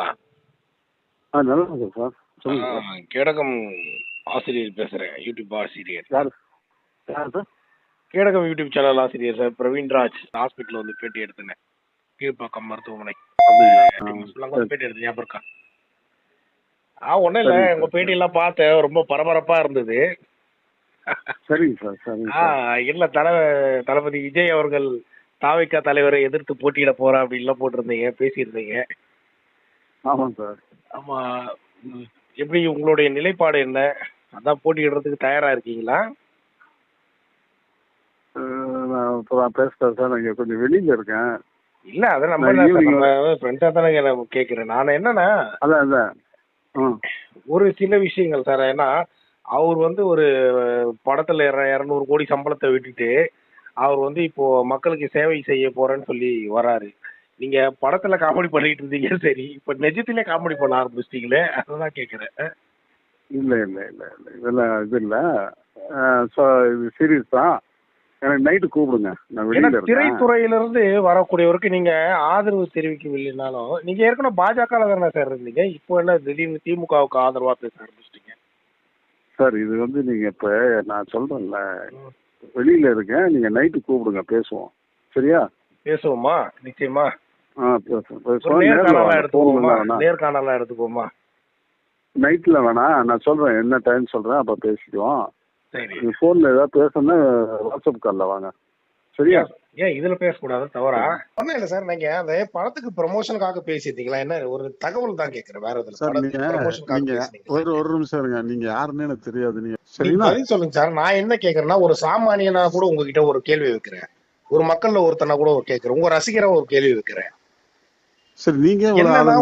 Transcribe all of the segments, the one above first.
இருக்கீங்களா ஆ நல்லா இருக்கேன் சார். சொல்லுங்க சார். ஆ, கேடகம் ஆசிரியர் பேசுறேன் யூடியூப் ஆசிரியர். யார்? யார் சார்? கேடகம் யூடியூப் சேனல் ஆசிரியர் சார் பிரவீன்ராஜ். ஹாஸ்பிட்டல் வந்து பேட்டி எடுத்தேன். கீழ்ப்பாக்கம் மருத்துவமனை. பேட்டி எடுத்து ஞாபகம் இருக்கா? ஆ ஒன்றும் இல்லை. சரிங்க உங்க சார். பேட்டி எல்லாம் பார்த்தேன். ரொம்ப பரபரப்பா இருந்தது. சரிங்க சார் சரிங்க ஆ இல்ல தல தளபதி விஜய் அவர்கள் தாவிக்கா தலைவரை எதிர்த்து போட்டியிட போறா அப்படின்லாம் போட்டிருந்தீங்க பேசியிருந்தீங்க. ஆமாம் சார். ஆமா எப்படி உங்களுடைய நிலைப்பாடு என்ன? அதான் போட்டியிடுறதுக்கு தயாரா இருக்கீங்களா? நான் இப்போ நான் பேசுகிறேன் சார். நான் இங்கே கொஞ்சம் வெளியில் இருக்கேன். இல்ல அதை நம்ம நான் evening ஃப்ரெண்ட்ஸா தானே நான் கேட்கிறேன் நான் என்னன்னா அதான் அதான். ம் ஒரு சில விஷயங்கள் சார். ஏன்னா அவர் வந்து ஒரு படத்துல இர- இருநூறு கோடி சம்பளத்தை விட்டுட்டு அவர் வந்து இப்போ மக்களுக்கு சேவை செய்ய போறேன்னு சொல்லி வராரு. நீங்க படத்துல காமெடி பண்ணிட்டு இருந்தீங்க சரி. இப்ப நிஜத்திலே காமெடி பண்ண ஆரம்பிச்சிட்டீங்களே அதான் கேக்குறேன். இல்லை இல்லை இல்லை இல்லை. இதெல்லாம் இது இல்லை. இது சீரியஸ் தான். எனக்கு நைட்டு கூப்பிடுங்க. நான் வெளியில் திரைத்துறையில இருந்து வரக்கூடியவருக்கு நீங்க ஆதரவு தெரிவிக்கவில்லைனாலும் நீங்க ஏற்கனவே பாஜக தானே சார் இருந்தீங்க. இப்போ என்ன திடீர்னு திமுகவுக்கு ஆதரவா பேச ஆரம்பிச்சிட்டீங்க? சார் இது வந்து நீங்கள் இப்போ நான் சொல்கிறேன்ல வெளியில் இருக்கேன். நீங்கள் நைட்டு கூப்பிடுங்க பேசுவோம். சரியா? பேசுவோமா? நிச்சயமா. ஆ பேசுவோம் ஒரு பேசுவோம் நேரில் நேர்காணலா வாங்க. எடுத்துக்குவோமா? ஃபோனில் வேணாம். நேர்காணலா எடுத்துக்குவோமா? நைட்டில் வேணாம் நான் சொல்கிறேன் என்ன டைம் சொல்கிறேன் அப்போ பேசிக்குவோம். சரி. நீ ஃபோனில் ஏதாவது பேசணும்னா வாட்ஸ்அப் காலில் வாங்க. சரியா? ஏன் இதுல பேசக்கூடாது? தவறா? ஒண்ணும் இல்ல சார் நீங்க அந்த படத்துக்கு ப்ரமோஷனுக்காக பேசிட்டீங்களா? என்ன ஒரு தகவல் தான் கேக்குறேன் வேற எதுல? சார் நீங்க ஒரு ஒரு நிமிஷம் இருங்க. நீங்க யாருன்னு எனக்கு தெரியாது. நீங்க சரிங்களா? சொல்லுங்க சார். நான் என்ன கேக்குறேன்னா ஒரு சாமானியனா கூட உங்ககிட்ட ஒரு கேள்வி வைக்கிறேன். ஒரு மக்கள்ல ஒருத்தனா கூட ஒரு கேக்குறேன். உங்க ரசிகரா ஒரு கேள்வி வைக்கிறேன். சரி நீங்க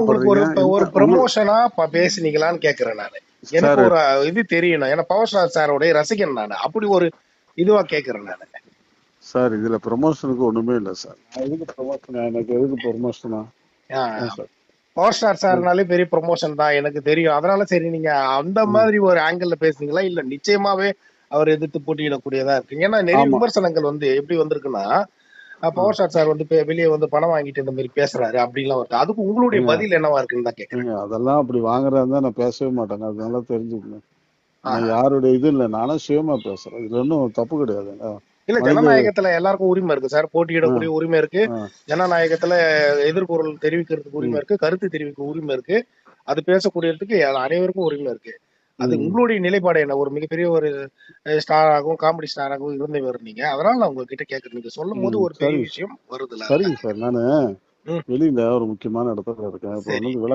உங்களுக்கு ஒரு ஒரு ப்ரமோஷனா பேசுனீங்களான்னு கேக்குறேன் நானு. எனக்கு ஒரு இது தெரியணும். ஏன்னா பவர் ஸ்டார் சாரோடைய ரசிகன் நானு. அப்படி ஒரு இதுவா கேக்குறேன் நானு. சார் இதுல ப்ரமோஷனுக்கு ஒண்ணுமே இல்ல சார். எதுக்கு ப்ரமோஷன் எனக்கு எதுக்கு ப்ரமோஷனா பவர் ஸ்டார் சார்னாலே பெரிய ப்ரமோஷன் தான் எனக்கு தெரியும். அதனால சரி நீங்க அந்த மாதிரி ஒரு ஆங்கிள் பேசுனீங்களா? இல்ல நிச்சயமாவே அவர் எதிர்த்து போட்டியிடக்கூடியதா இருக்கு ஏன்னா நிறைய. விமர்சனங்கள் வந்து எப்படி வந்திருக்குன்னா பவர் ஸ்டார் சார் வந்து வெளியே வந்து பணம் வாங்கிட்டு இந்த மாதிரி பேசுறாரு அப்படிலாம் வருது. அதுக்கு உங்களுடைய. பதில் என்னவா இருக்குன்னு தான் கேக்குறேன். ஏங்க, அதெல்லாம் அப்படி வாங்குறதா இருந்தா நான் பேசவே மாட்டேங்க. அதனால தெரிஞ்சுக்கணும். நான். யாருடைய இது இல்ல நானும் சுயமா பேசுறேன். இதுல ஒன்றும் தப்பு கிடையாது. இல்ல ஜனநாயகத்துல எல்லாருக்கும் உரிமை இருக்கு சார். போட்டியிடக்கூடிய உரிமை இருக்கு. ஜனநாயகத்துல எதிர்குரல் தெரிவிக்கிறதுக்கு உரிமை இருக்கு கருத்து தெரிவிக்க உரிமை இருக்கு. அது பேசக்கூடியதுக்கு அனைவருக்கும் உரிமை இருக்கு. அது. உங்களுடைய நிலைப்பாடு என்ன? ஒரு மிகப்பெரிய ஒரு ஸ்டாராகவும் காமெடி ஸ்டாராகவும் இருந்தவர் நீங்க. அதனால நான் உங்ககிட்ட கேக்குறேன். நீங்க சொல்லும் போது ஒரு பெரிய. விஷயம் வருதுல சரிங்க சார். நானு. வெளியில ஒரு முக்கியமான இடத்துல இருக்கேன்.